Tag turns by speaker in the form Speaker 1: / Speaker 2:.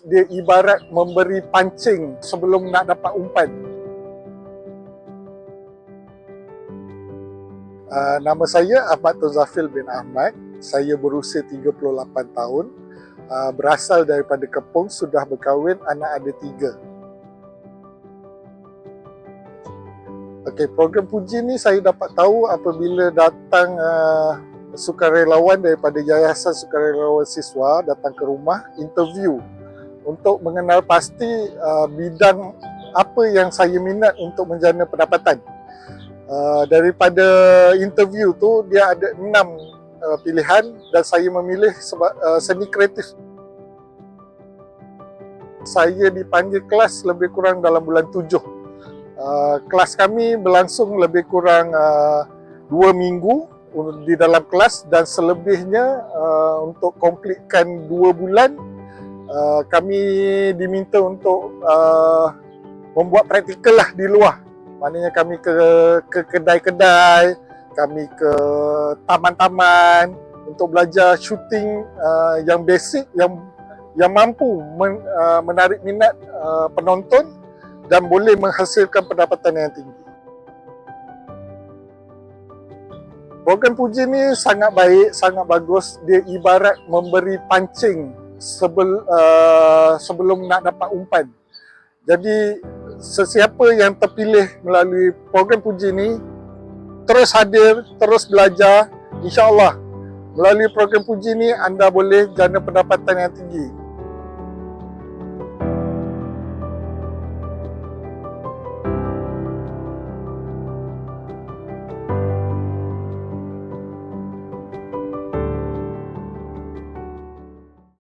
Speaker 1: Dia ibarat memberi pancing sebelum nak dapat umpan. Uh, nama saya Ahmad Tozafil bin Ahmad. Saya berusia 38 tahun. Uh, berasal daripada Kepung, sudah berkahwin, anak ada tiga. Okey, program puji ni saya dapat tahu apabila datang uh, sukarelawan daripada Yayasan Sukarelawan Siswa datang ke rumah interview untuk mengenal pasti uh, bidang apa yang saya minat untuk menjana pendapatan. Uh, daripada interview tu dia ada enam uh, pilihan dan saya memilih sebab uh, seni kreatif. Saya dipanggil kelas lebih kurang dalam bulan tujuh. Uh, kelas kami berlangsung lebih kurang uh, dua minggu di dalam kelas dan selebihnya uh, untuk komplitkan dua bulan uh, kami diminta untuk uh, membuat praktikal lah di luar. Maknanya kami ke ke kedai-kedai, kami ke taman-taman untuk belajar shooting uh, yang basic yang yang mampu men, uh, menarik minat uh, penonton dan boleh menghasilkan pendapatan yang tinggi. Program puji ni sangat baik, sangat bagus. Dia ibarat memberi pancing sebel, uh, sebelum nak dapat umpan. Jadi sesiapa yang terpilih melalui program puji ni terus hadir, terus belajar. InsyaAllah melalui program puji ni anda boleh jana pendapatan yang tinggi.